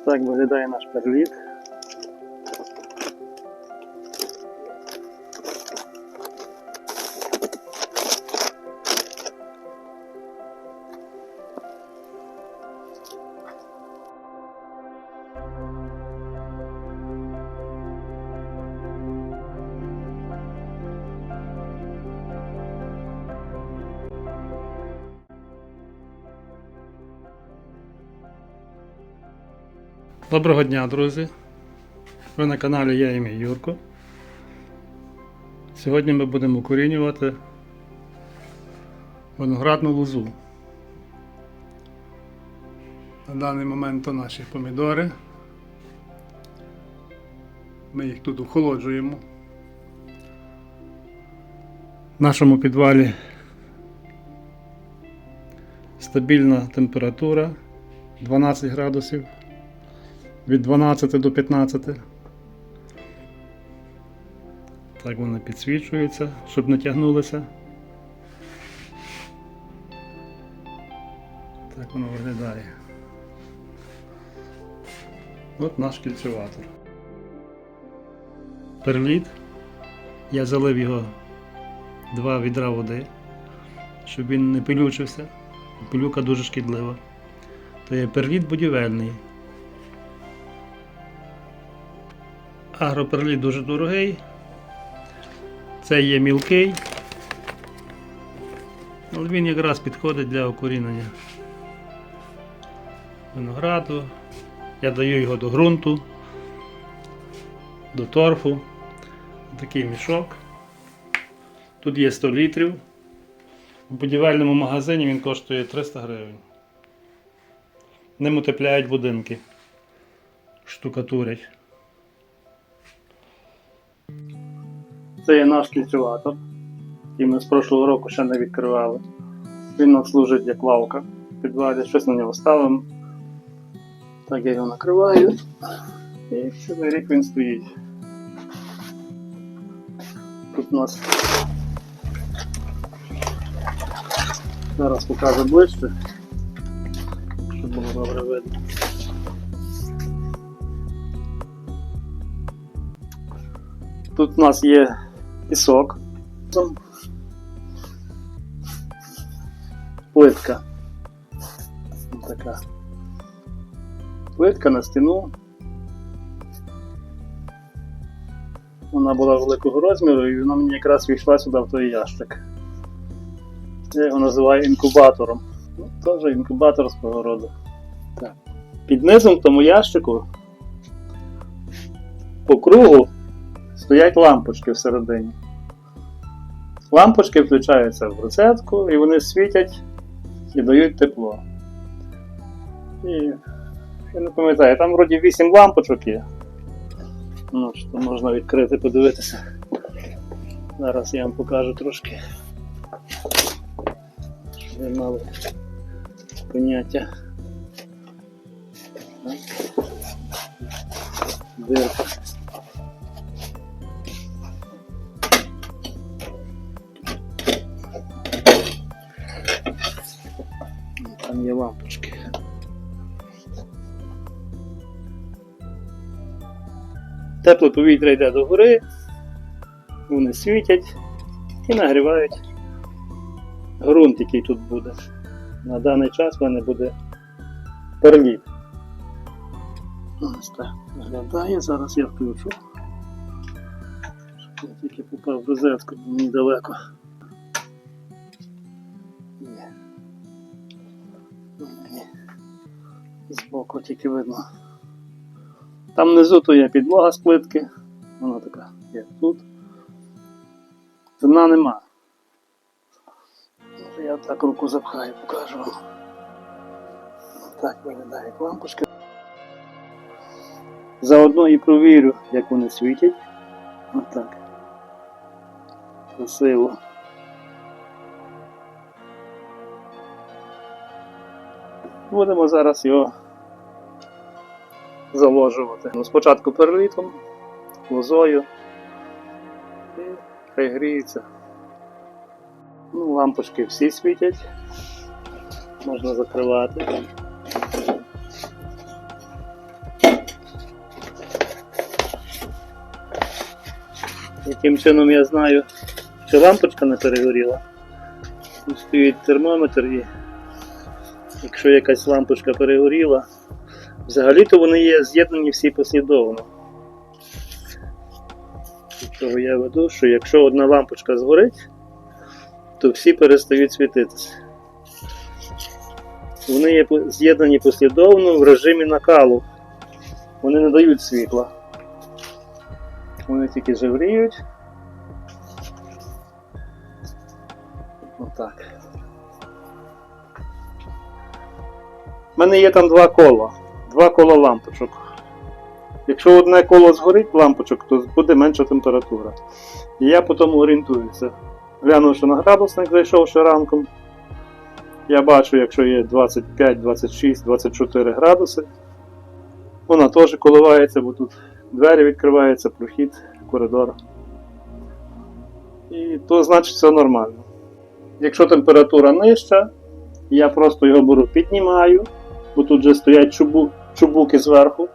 Ось так виглядає наш перліт. Доброго дня, друзі! Ви на каналі Я і мій Юрко. Сьогодні ми будемо укорінювати виноградну лозу. На даний момент то наші помідори. Ми їх тут охолоджуємо. В нашому підвалі стабільна температура 12 градусів від 12 до 15. Так вона підсвічується, щоб не тягнулося. Так воно виглядає. От наш кільцюватор. Перліт. Я залив його два відра води, щоб він не пилючився. Пилюка дуже шкідлива. То є перліт будівельний. Агроперліт дуже дорогий. Це є мілкий. Але він якраз підходить для окорінення винограду. Я даю його до ґрунту, до торфу. Такий мішок. Тут є 100 літрів. В будівельному магазині він коштує 300 гривень. Ним утепляють будинки. Штукатурять. Це є наш кільцюватор, який ми з прошлого року ще не відкривали. Він нам служить як лавка. Підвалі щось на нього ставимо. Так я його накриваю. І цілий рік він стоїть. Тут у нас зараз покажу ближче, щоб було добре видно. Тут у нас є пісок. Плитка. Така. Плитка на стіну. Вона була великого розміру і вона мені якраз війшла сюди в той ящик. Я його називаю інкубатором. Ну, теж інкубатор свого роду. Так. Під низом тому ящику по кругу стоять лампочки всередині. Лампочки включаються в розетку і вони світять і дають тепло. І я не пам'ятаю, там вроді 8 лампочок є. Ну, що можна відкрити, подивитися. Зараз я вам покажу трошки. Щоб ви мали поняття. Дирка. Там є лампочки. Тепле повітря йде до гори, вони світять і нагрівають ґрунт, який тут буде. На даний час в мене буде перліт. Ось так виглядає, зараз я включу. Щоб я тільки попав в розетку, бо мені далеко. Збоку тільки видно. Там внизу то є підлога з плитки. Вона така є тут. Дна нема. Я так руку запхаю, покажу вам. Так виглядає лампочка. Заодно і провірю, як вони світять. Отак. Красиво. Будемо зараз його заложувати. Ну, Спочатку перелітом, лозою і хай гріється. Ну, Лампочки всі світять, можна закривати. Яким чином я знаю, що лампочка не перегоріла. Стоїть термометр і якщо якась лампочка перегоріла, взагалі-то вони є з'єднані всі послідовно. Того я веду, що якщо одна лампочка згорить, то всі перестають світитися. Вони є з'єднані послідовно в режимі накалу. Вони не дають світла. Вони тільки жевріють. Отак. У мене є там два кола. Два кола лампочок. Якщо одне коло згорить лампочок, то буде менша температура. І я потім орієнтуюся. Глянувши на градусник, зайшовши ранком. Я бачу, якщо є 25, 26, 24 градуси. Вона теж коливається, бо тут двері відкриваються, прохід, коридор. І то значить все нормально. Якщо температура нижча, я просто його беру, піднімаю, бо тут вже стоять чубу, чубуки зверху,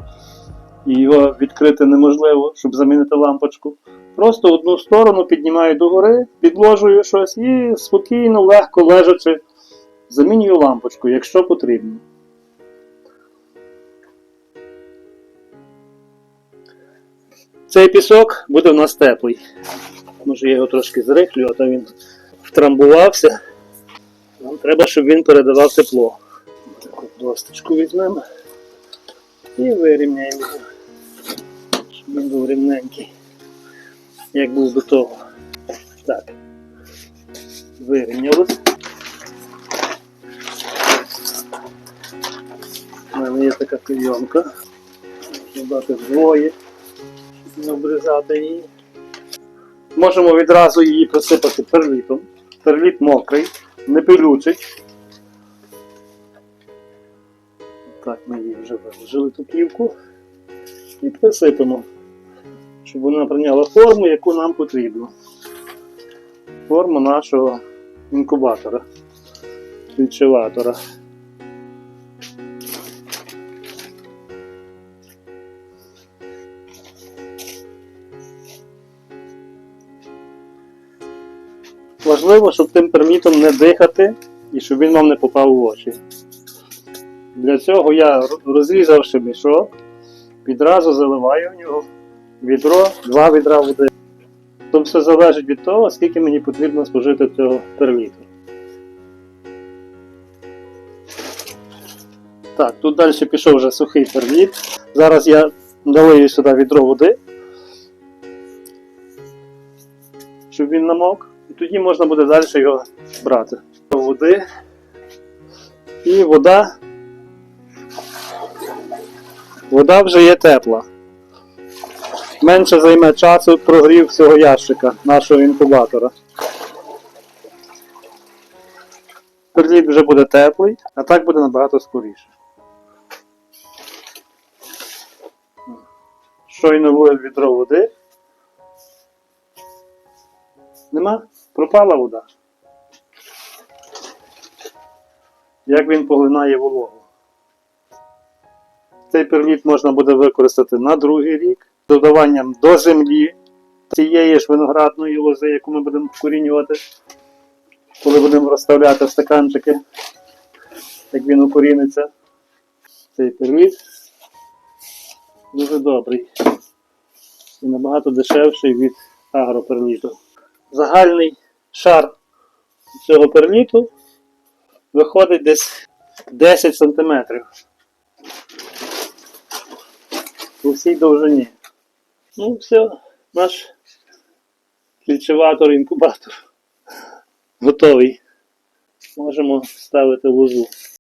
і його відкрити неможливо, щоб замінити лампочку. Просто одну сторону піднімаю догори, підложую щось і спокійно, легко лежачи, замінюю лампочку, якщо потрібно. Цей пісок буде в нас теплий. Може я його трошки зрихлю, а то він втрамбувався. Нам треба, щоб він передавав тепло. Таку досточку візьмемо і вирівняємо його, щоб він був рівненький, як був до того. Так. Вирівнялось. У мене є така клейонка. Додати вдвоє, щоб не обрізати її. Можемо відразу її присипати перлітом. Перліт мокрий, не пилючий. Вже виложили ту плівку і присипемо, щоб вона прийняла форму, яку нам потрібно. Форму нашого інкубатора, відчиватора. Важливо, щоб тим пермітом не дихати і щоб він вам не попав в очі. Для цього я, розрізавши мішок, відразу заливаю в нього відро, два відра води. То все залежить від того, скільки мені потрібно спожити цього перміту. Так, тут далі пішов вже сухий перміт. Зараз я долию сюди відро води, щоб він намок. І тоді можна буде далі його брати. Води. І вода. Вода вже є тепла. Менше займе часу прогрів всього ящика нашого інкубатора. Перліт вже буде теплий, а так буде набагато скоріше. Щойно влив відро води. Нема? Пропала вода. Як він поглинає вологу. Цей перліт можна буде використати на другий рік з додаванням до землі цієї ж виноградної лози, яку ми будемо вкорінювати, коли будемо розставляти стаканчики, як він укоріниться. Цей перліт дуже добрий і набагато дешевший від агроперліту. Загальний шар цього перліту виходить десь 10 см у всій довжині. Ну, все, наш кільчеватор інкубатор готовий. Можемо ставити лозу.